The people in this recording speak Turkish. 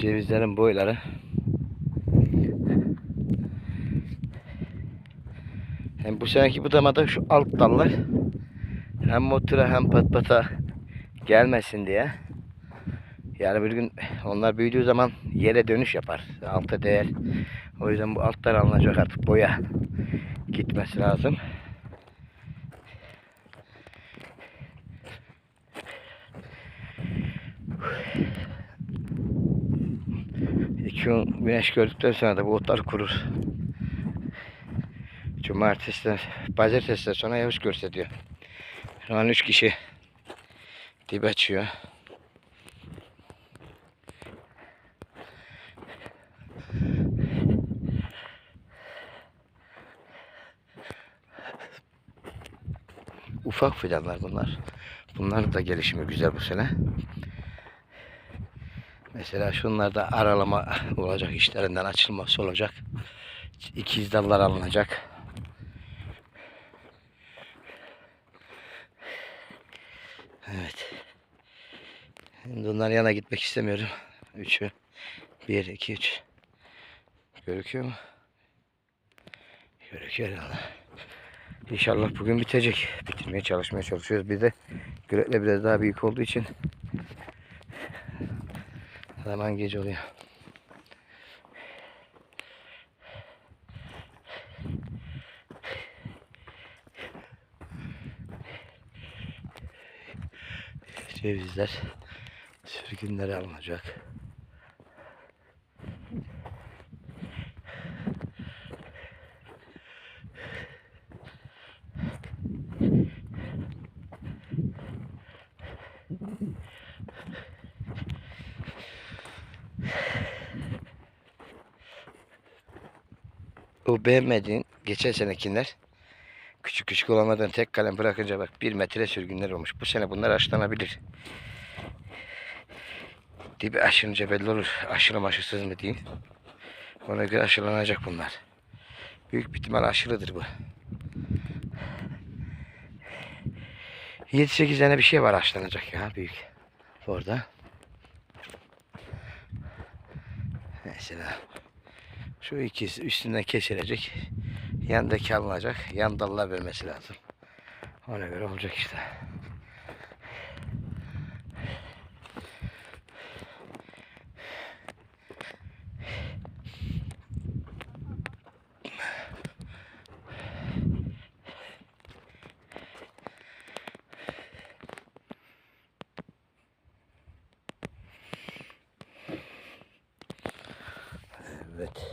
Cevizlerin boyları. Hem bu seneki budamada şu alt dallar hem motora hem pat pata gelmesin diye. Yani bir gün onlar büyüdüğü zaman yere dönüş yapar. Alta değer. O yüzden bu altlar alınacak artık boya gitmesi lazım. İki gün güneş gördükten sonra da bu otlar kurur. Cumartesiden, pazartesiden sonra yağış gösteriyor. Şu an üç kişi dip açıyor. Ufak fidanlar bunlar. Bunların da gelişimi güzel bu sene. Mesela şunlarda aralama olacak, işlerinden açılması olacak. İkiz dallar alınacak. Evet. Şimdi onların yanına gitmek istemiyorum. Üçü. Bir, iki, üç. Görüküyor mu? Görüküyor herhalde. İnşallah bugün bitecek. Bitirmeye çalışmaya çalışıyoruz. Bir de güretle biraz daha büyük olduğu için zaman gece oluyor. Cevizler sürgünlere alınacak. O beğenmediğin geçen senekiler küçük küçük olamadan tek kalem bırakınca bak bir metre sürgünler olmuş. Bu sene bunlar aşılanabilir. Dibi aşınca belli olur. Aşılı aşısız mı diyeyim. Ona göre aşılanacak bunlar. Büyük bir ihtimal aşılıdır bu. 7-8 tane bir şey var aşılanacak ya büyük. Orada. Mesela şu ikisi üstünden kesilecek. Yandaki alınacak. Yan dallar vermesi lazım. Ona göre olacak işte. Evet.